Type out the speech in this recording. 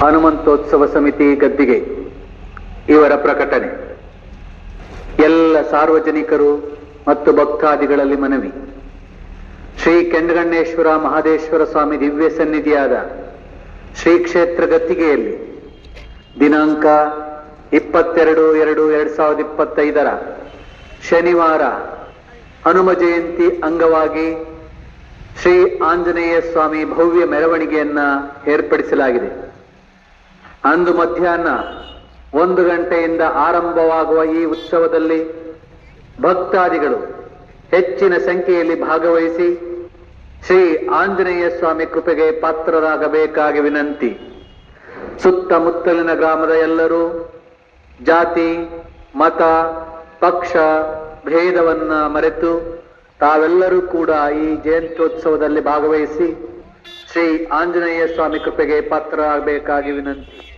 ಹನುಮಂತೋತ್ಸವ ಸಮಿತಿ ಗದ್ದಿಗೆ ಇವರ ಪ್ರಕಟಣೆ. ಎಲ್ಲ ಸಾರ್ವಜನಿಕರು ಮತ್ತು ಭಕ್ತಾದಿಗಳಲ್ಲಿ ಮನವಿ. ಶ್ರೀ ಕೆಂಡಗಣ್ಣೇಶ್ವರ ಮಹಾದೇಶ್ವರ ಸ್ವಾಮಿ ದಿವ್ಯ ಸನ್ನಿಧಿಯಾದ ಶ್ರೀ ಕ್ಷೇತ್ರ ಗದ್ದಿಗೆಯಲ್ಲಿ ದಿನಾಂಕ ಇಪ್ಪತ್ತೆರಡು ಎರಡು ಎರಡ್ ಸಾವಿರದ ಇಪ್ಪತ್ತೈದರ ಶನಿವಾರ ಹನುಮ ಜಯಂತಿ ಅಂಗವಾಗಿ ಶ್ರೀ ಆಂಜನೇಯ ಸ್ವಾಮಿ ಭವ್ಯ ಮೆರವಣಿಗೆಯನ್ನ ಏರ್ಪಡಿಸಲಾಗಿದೆ. ಅಂದು ಮಧ್ಯಾಹ್ನ ಒಂದು ಗಂಟೆಯಿಂದ ಆರಂಭವಾಗುವ ಈ ಉತ್ಸವದಲ್ಲಿ ಭಕ್ತಾದಿಗಳು ಹೆಚ್ಚಿನ ಸಂಖ್ಯೆಯಲ್ಲಿ ಭಾಗವಹಿಸಿ ಶ್ರೀ ಆಂಜನೇಯ ಸ್ವಾಮಿ ಕೃಪೆಗೆ ಪಾತ್ರರಾಗಬೇಕಾಗಿ ವಿನಂತಿ. ಸುತ್ತಮುತ್ತಲಿನ ಗ್ರಾಮದ ಎಲ್ಲರೂ ಜಾತಿ, ಮತ, ಪಕ್ಷ, ಭೇದವನ್ನ ಮರೆತು ತಾವೆಲ್ಲರೂ ಕೂಡ ಈ ಜಯಂತ್ಯೋತ್ಸವದಲ್ಲಿ ಭಾಗವಹಿಸಿ ಶ್ರೀ ಆಂಜನೇಯ ಸ್ವಾಮಿ ಕೃಪೆಗೆ ಪಾತ್ರರಾಗಬೇಕಾಗಿ ವಿನಂತಿ.